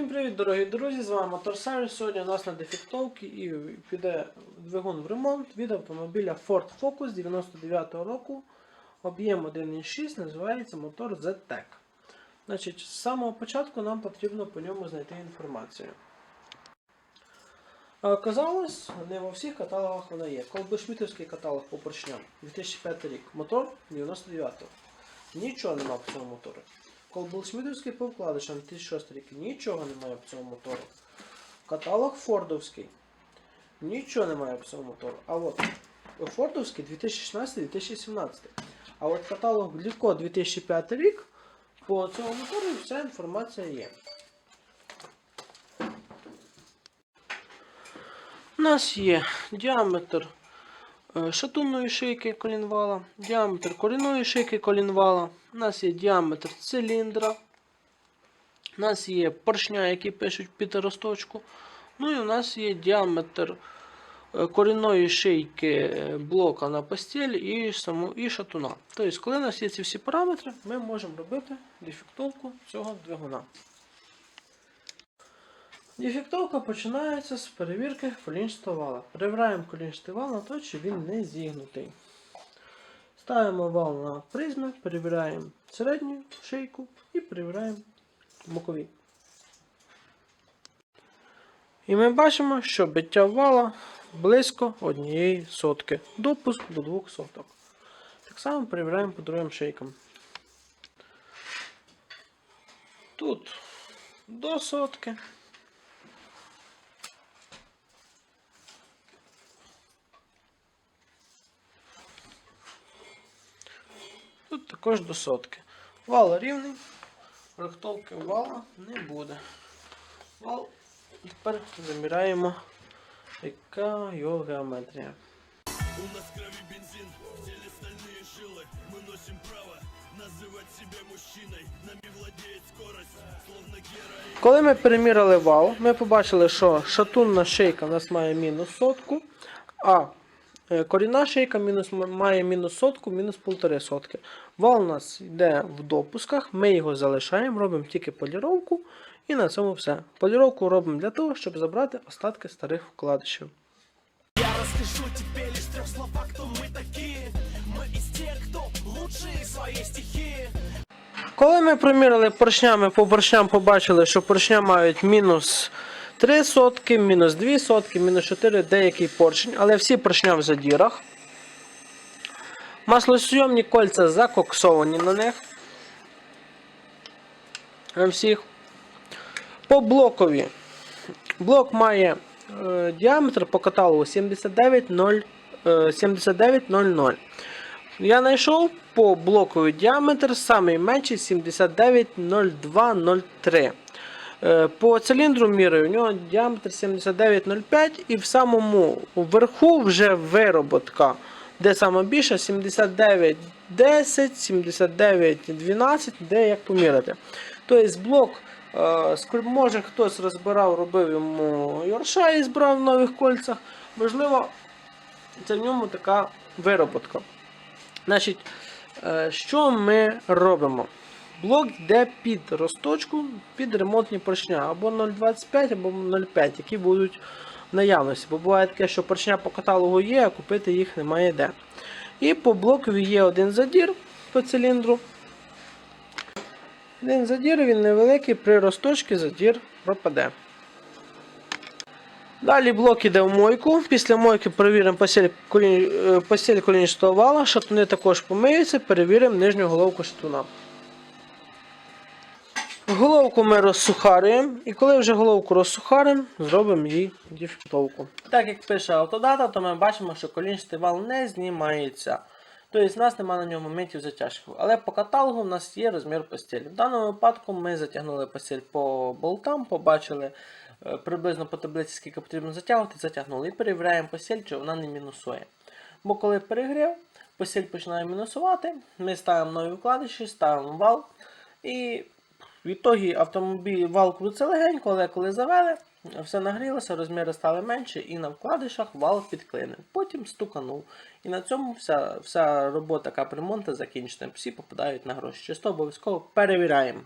Всім привіт, дорогі друзі! З вами Мотор Сервіс. Сьогодні у нас на дефектовці і піде двигун в ремонт від автомобіля Ford Focus 99-го року. Об'єм 1.6 називається мотор ZTEC. Значить, з самого початку нам потрібно по ньому знайти інформацію. А Оказалось, не во всіх каталогах вона є. Колбишмітовський каталог по поршням 2005 рік. Мотор 99-го. Нічого нема по цьому мотору. Колбулшмідовський по вкладишам 2006 рік. Нічого немає по цьому мотору. Каталог Фордовський. Нічого немає по цьому мотору. А от Фордовський 2016-2017. А от каталог Гліко 2005 рік. По цьому мотору вся інформація є. У нас є діаметр шатунної шийки колінвала, діаметр корінної шийки колінвала, у нас є діаметр циліндра, у нас є поршня, які пишуть під росточку. Ну і у нас є діаметр е, корінної шийки е, блока на постіль і, саму, і шатуна. Тобто, коли у нас є ці всі параметри, ми можемо робити дефектовку цього двигуна. Дефектовка починається з перевірки колінчатого вала. Перевіряємо колінчатий вал на те, чи він не зігнутий. Ставимо вал на призми, перевіряємо середню шийку і перевіряємо бокові. І ми бачимо, що биття вала близько однієї сотки. Допуск до двох соток. Так само перевіряємо по другим шийкам. Тут до сотки. Тут також до сотки. Вал рівний, рихтовки вала не буде. Вал тепер заміряємо, яка його геометрія. У нас в крови бензин, в теле стальные жилы Мы носим право называть себя мужчиной Нами владеет скорость, словно героин Коли ми переміряли вал, ми побачили, що шатунна шийка у нас має мінус сотку, а е, корінна шийка мінус, має мінус сотку, мінус полтори сотки. Вал у нас йде в допусках, ми його залишаємо, робимо тільки поліровку і на цьому все. Поліровку робимо для того, щоб забрати остатки старих вкладишів. Я расскажу тебе лишь в трех словах, кто мы такие Мы из тех, кто лучшие в своей Коли ми проміряли поршнями по поршням, побачили, що поршня мають мінус 3 сотки, мінус 2 сотки, мінус 4, деякий поршень, але всі поршня в задірах. Маслосйомні кольця закоксовані на них. Всіх. По блокові. Блок має е, діаметр по каталогу 79,0, е, 79,00. Я знайшов по блоковий діаметр самий менший 79,0203. Е, По циліндру мірою у нього діаметр 79,05 і в самому верху вже вироботка, де саме більше 79,10, 79,12, де як поміряти. Тобто блок, е, може хтось розбирав, робив йому Йорша і збирав в нових кольцях. Можливо, це в ньому така вироботка. Значить, е, що ми робимо? Блок йде під росточку, під ремонтні поршня або 0,25, або 0,5, які будуть в наявності. Бо буває таке, що поршня по каталогу є, а купити їх немає де. І по блокові є один задір по циліндру. Один задір, він невеликий, при росточці задір пропаде. Далі блок іде в мойку. Після мойки перевіримо постіль, е, колінчатого вала, шатуни також помиються, перевіримо нижню головку шатуна. Головку ми розсухарюємо, і коли вже головку розсухаримо, зробимо їй дефектовку. Так як пише автодата, то ми бачимо, що колінчатий вал не знімається. Тобто в нас немає на ньому моментів затяжки. Але по каталогу в нас є розмір постілі. В даному випадку ми затягнули постіль по болтам, побачили е, приблизно по таблиці, скільки потрібно затягувати, затягнули. І перевіряємо постіль, чи вона не мінусує. Бо коли перегрів, постіль починає мінусувати, ми ставимо нові вкладиші, ставимо вал. І в ітогі автомобіль вал це легенько, але коли завели, все нагрілося, розміри стали менші, і на вкладишах вал підклинив. Потім стуканув. І на цьому вся, вся робота капремонту закінчена. Всі попадають на гроші. Чисто обов'язково перевіряємо.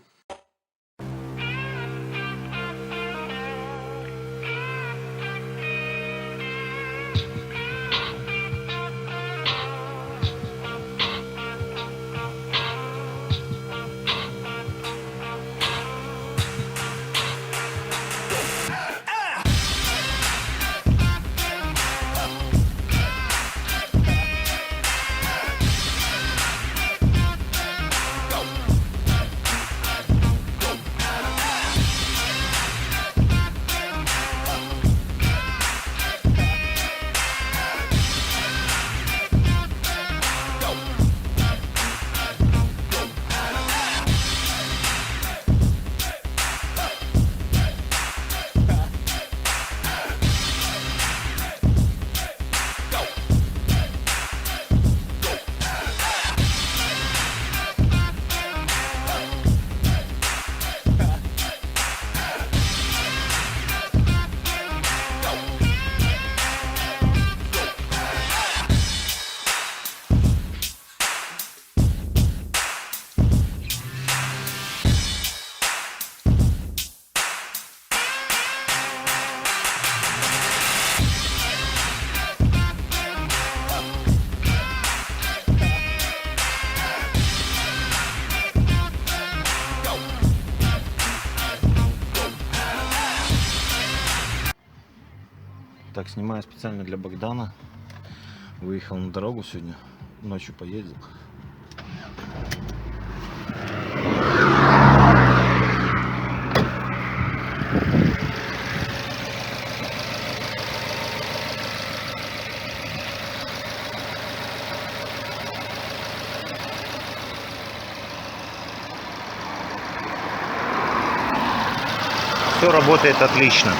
Так, снимаю специально для Богдана. Выехал на дорогу сегодня. Ночью поездил. Все работает отлично.